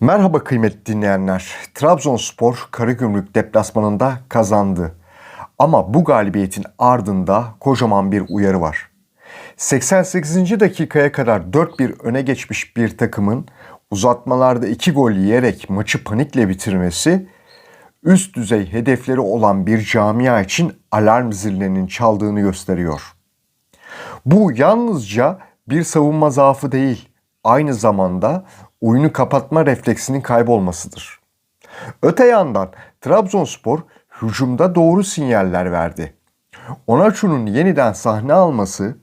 Merhaba kıymetli dinleyenler. Trabzonspor Karagümrük deplasmanında kazandı. Ama bu galibiyetin ardında kocaman bir uyarı var. 88. dakikaya kadar 4-1 öne geçmiş bir takımın uzatmalarda 2 gol yiyerek maçı panikle bitirmesi üst düzey hedefleri olan bir camia için alarm zillerinin çaldığını gösteriyor. Bu yalnızca bir savunma zaafı değil, aynı zamanda oyunu kapatma refleksinin kaybolmasıdır. Öte yandan Trabzonspor hücumda doğru sinyaller verdi. Onaçu'nun yeniden sahne alması,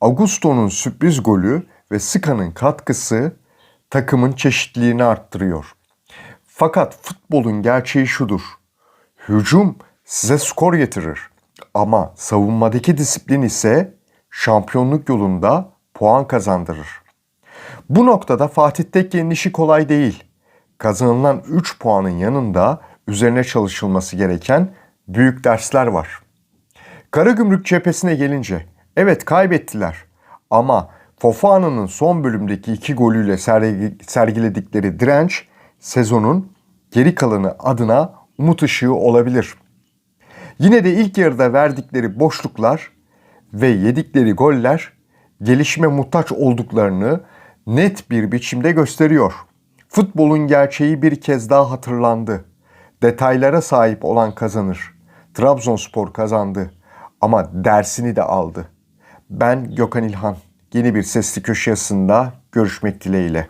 Augusto'nun sürpriz golü ve Ska'nın katkısı takımın çeşitliliğini arttırıyor. Fakat futbolun gerçeği şudur. Hücum size skor getirir ama savunmadaki disiplin ise şampiyonluk yolunda puan kazandırır. Bu noktada Fatih Tekke'nin işi kolay değil. Kazanılan 3 puanın yanında üzerine çalışılması gereken büyük dersler var. Karagümrük cephesine gelince evet kaybettiler ama Fofana'nın son bölümdeki iki golüyle sergi- sergiledikleri direnç sezonun geri kalanı adına umut ışığı olabilir. Yine de ilk yarıda verdikleri boşluklar ve yedikleri goller gelişime muhtaç olduklarını net bir biçimde gösteriyor. Futbolun gerçeği bir kez daha hatırlandı. Detaylara sahip olan kazanır. Trabzonspor kazandı ama dersini de aldı. Ben Gökhan İlhan. Yeni bir sesli köşe görüşmek dileğiyle.